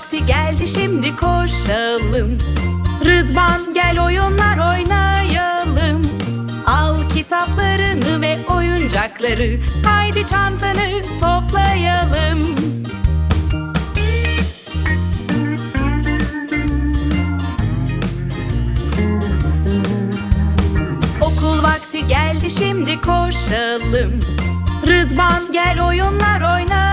vakti geldi şimdi koşalım. Rıdvan gel oyunlar oynayalım. Al kitaplarını ve oyuncakları Haydi çantanı toplayalım. Okul vakti geldi şimdi koşalım. Rıdvan gel oyunlar oynayalım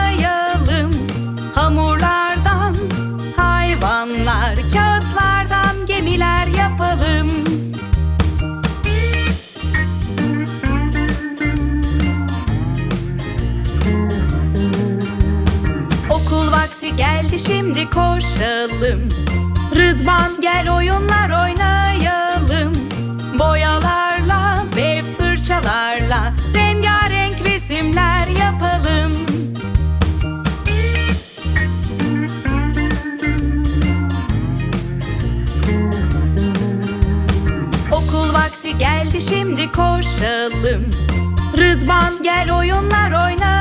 geldi şimdi koşalım. Rıdvan gel oyunlar oynayalım. Boyalarla ve fırçalarla Rengarenk resimler yapalım. Okul vakti geldi şimdi koşalım. Rıdvan gel oyunlar oynayalım